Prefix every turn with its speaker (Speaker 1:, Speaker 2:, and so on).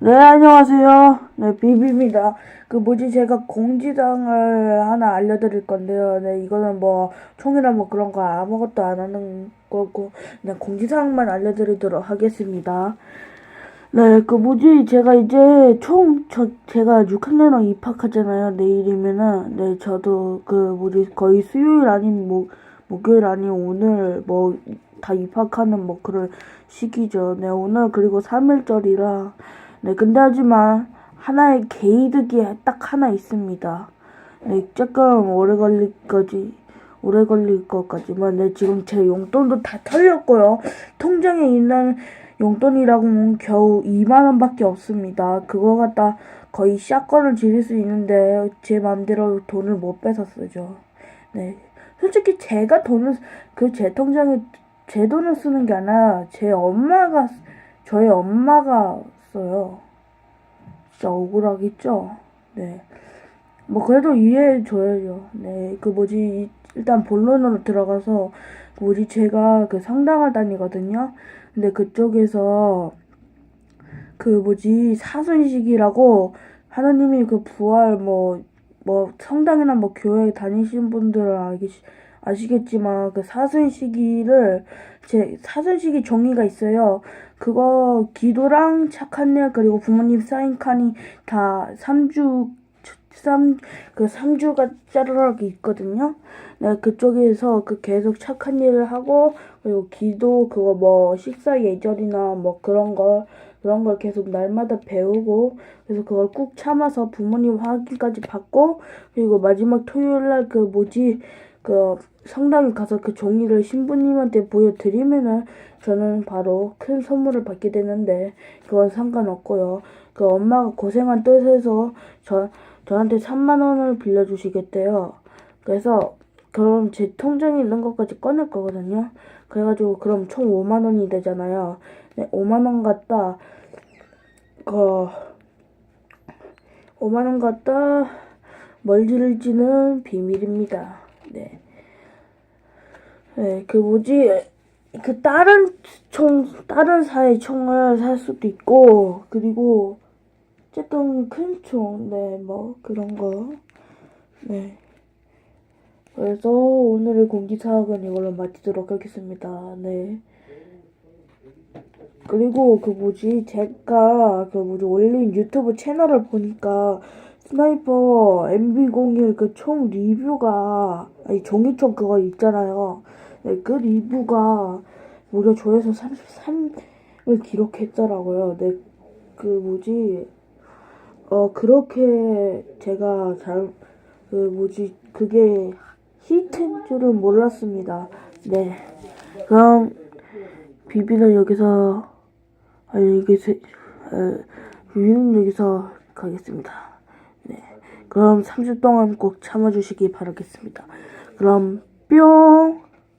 Speaker 1: 네, 안녕하세요. 네, 비비입니다. 그 뭐지, 제가 공지사항을 하나 알려드릴 건데요. 네, 이거는 뭐, 총이나 뭐 그런 거 아무것도 안 하는 거고, 그냥 공지사항만 알려드리도록 하겠습니다. 네, 그 뭐지, 제가 이제 총, 저, 제가 6학년으로 입학하잖아요. 내일이면은, 네, 저도 그 뭐지, 거의 수요일 아닌 목, 목요일 아닌 오늘 뭐, 다 입학하는 뭐 그런 시기죠. 네, 오늘 그리고 3일절이라, 네, 근데 하지만 하나의 개이득이 딱 하나 있습니다. 네, 조금 오래 걸릴 거지. 오래 걸릴 것 같지만, 네, 지금 제 용돈도 다 털렸고요. 통장에 있는 용돈이라고 는 겨우 2만 원밖에 없습니다. 그거 갖다 거의 샷건을 지를 수 있는데, 제 맘대로 돈을 못 빼서 쓰죠. 네. 솔직히 제가 돈을, 그 제 통장에 제 돈을 쓰는 게 아니라, 제 엄마가, 저희 엄마가 써요. 진짜 억울하겠죠? 네. 뭐, 그래도 이해해 줘야죠. 네. 그 뭐지, 이- 일단 본론으로 들어가서, 그 뭐지, 제가 그 성당을 다니거든요? 근데 그쪽에서, 그 뭐지, 사순식이라고, 하나님이 그 부활, 뭐, 뭐, 성당이나 뭐, 교회 다니신 분들은 알기, 아시겠지만, 그 사순시기를, 제, 사순시기 종이가 있어요. 그거, 기도랑 착한 일, 그리고 부모님 사인 칸이 다 3주, 3, 그 3주가 짜르르 있거든요. 네, 그쪽에서 그 계속 착한 일을 하고, 그리고 기도, 그거 뭐, 식사 예절이나 뭐 그런 걸, 그런 걸 계속 날마다 배우고, 그래서 그걸 꾹 참아서 부모님 확인까지 받고, 그리고 마지막 토요일 날 그 뭐지, 그 성당에 가서 그 종이를 신부님한테 보여드리면은 저는 바로 큰 선물을 받게 되는데 그건 상관없고요. 그 엄마가 고생한 뜻에서 저 저한테 3만 원을 빌려주시겠대요. 그래서 그럼 제 통장에 있는 것까지 꺼낼 거거든요. 그래가지고 그럼 총 5만 원이 되잖아요. 네, 5만 원 갖다 그 5만 원 갖다 뭘 지를지는 비밀입니다. 네. 네, 그 뭐지, 그 다른 총, 다른 사의 총을 살 수도 있고, 그리고, 어쨌든 큰 총, 네, 뭐, 그런 거. 네. 그래서 오늘의 공지사항은 이걸로 마치도록 하겠습니다. 네. 그리고 그 뭐지, 제가 그 뭐지, 올린 유튜브 채널을 보니까, 스나이퍼 MB01 그 총 리뷰가, 아니, 종이총 그거 있잖아요. 네, 그 리뷰가 무려 조회수 33을 기록했더라고요. 네, 그 뭐지, 어, 그렇게 제가 잘, 그 뭐지, 그게 히트인 줄은 몰랐습니다. 네. 그럼, 비비는 여기서, 아니, 여기서, 어, 비비는 여기서 가겠습니다. 네. 그럼 3주 동안 꼭 참아주시기 바라겠습니다. 그럼, 뿅!